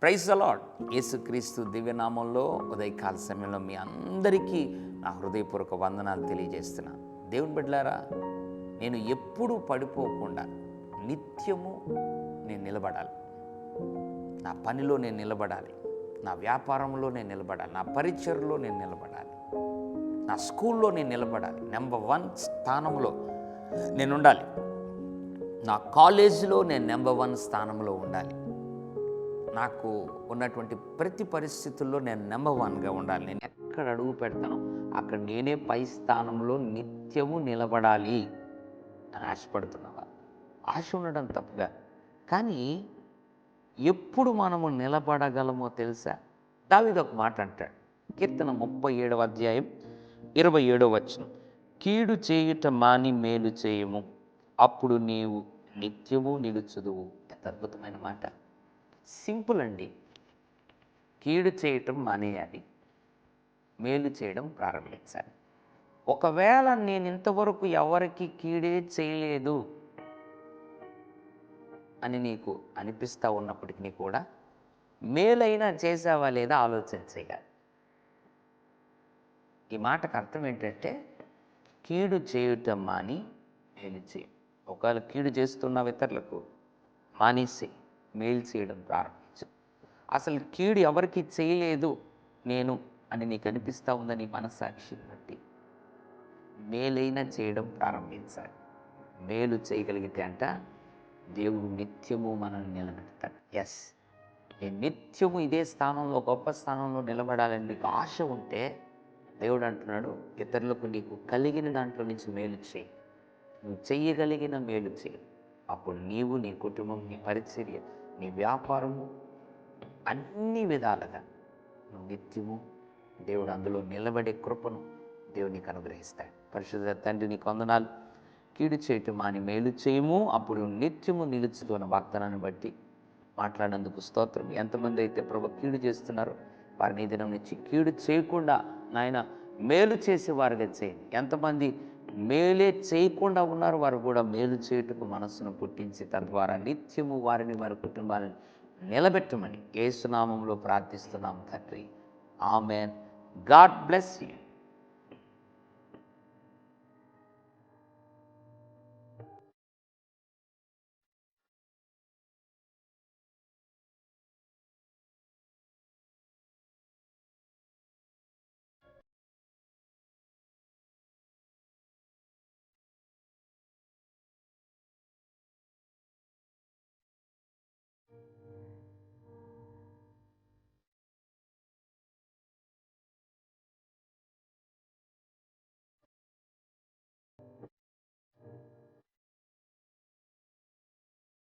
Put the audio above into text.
Praise అలాడ్ యేసుక్రీస్తు దివ్యనామంలో ఉదయకాల సమయంలో మీ అందరికీ నా హృదయపూర్వక వందనాలు తెలియజేస్తున్నా. దేవుని బిడ్డలారా నేను ఎప్పుడూ పడిపోకుండా నిత్యము నేను నిలబడాలి. నా పనిలో నేను నిలబడాలి. నా వ్యాపారంలో నేను నిలబడాలి. నా పరిచయలో నేను నిలబడాలి. నా స్కూల్లో నేను నిలబడాలి. నెంబర్ వన్ స్థానంలో నేను ఉండాలి. నా కాలేజీలో నేను నెంబర్ వన్ స్థానంలో ఉండాలి. నాకు ఉన్నటువంటి ప్రతి పరిస్థితుల్లో నేను నెంబర్ వన్గా ఉండాలి. నేను ఎక్కడ అడుగు పెడతానో అక్కడ నేనే పై స్థానంలో నిత్యము నిలబడాలి అని ఆశపడుతున్నావా ఆశ ఉండడం తప్పుగా. కానీ ఎప్పుడు మనము నిలబడగలమో తెలుసా? దావిది ఒక మాట అంటాడు. కీర్తన ముప్పై ఏడవ అధ్యాయం ఇరవై ఏడో వచనం. కీడు చేయుట మాని మేలు చేయము. అప్పుడు నీవు నిత్యము నిలుచుదువు. ఎంత అద్భుతమైన మాట. సింపుల్ అండి. కీడు చేయటం మానేయాలి. మేలు చేయడం ప్రారంభించాలి. ఒకవేళ నేను ఇంతవరకు ఎవరికి కీడే చేయలేదు అని నీకు అనిపిస్తూ ఉన్నప్పటికీ కూడా మేలైనా చేసావా లేదా ఆలోచన చేయాలి. ఈ మాటకు అర్థం ఏంటంటే కీడు చేయటం మాని మేలు చేయం ఒకవేళ కీడు చేస్తున్న ఇతరులకు మానేసి మేలు చేయడం ప్రారంభించు. అసలు కీడు ఎవరికి చేయలేదు నేను అని నీకు అనిపిస్తూ ఉందని మనస్సాక్షి బట్టి? మేలైనా చేయడం ప్రారంభించాలి. మేలు చేయగలిగితే అంట దేవుడు నిత్యము మనల్ని నిలబెడతాడు. ఎస్ నిత్యము ఇదే స్థానంలో గొప్ప స్థానంలో నిలబడాలని నీకు ఆశ ఉంటే దేవుడు అంటున్నాడు ఇతరులకు నీకు కలిగిన దాంట్లో నుంచి మేలు చేయి. నువ్వు చెయ్యగలిగిన మేలు చేయి. అప్పుడు నీవు నీ కుటుంబం నీ పరిచర్య నీ వ్యాపారము అన్ని విధాలుగా నువ్వు నిత్యము దేవుడు అందులో నిలబడే కృపను దేవుడు నీకు అనుగ్రహిస్తాడు. పరిశుద్ధ తండ్రి నీ కొందనాలు కీడు చేయటం మాని మేలు చేయము. అప్పుడు నిత్యము నిలుచుతున్న వాగ్దానాన్ని బట్టి మాట్లాడేందుకు స్తోత్రం. ఎంతమంది అయితే ప్రభు కీడు చేస్తున్నారో వారిని ఈ దినం నుంచి కీడు చేయకుండా నాయన మేలు చేసేవారుగా చేయండి. ఎంతమంది మేలే చేయకుండా ఉన్నారు వారు కూడా మేలు చేయుటకు మనస్సును పుట్టించి తద్వారా నిత్యము వారిని వారి కుటుంబాలను నిలబెట్టమని కేసునామంలో ప్రార్థిస్తున్నాం తండ్రి. ఆమెన్. God bless you.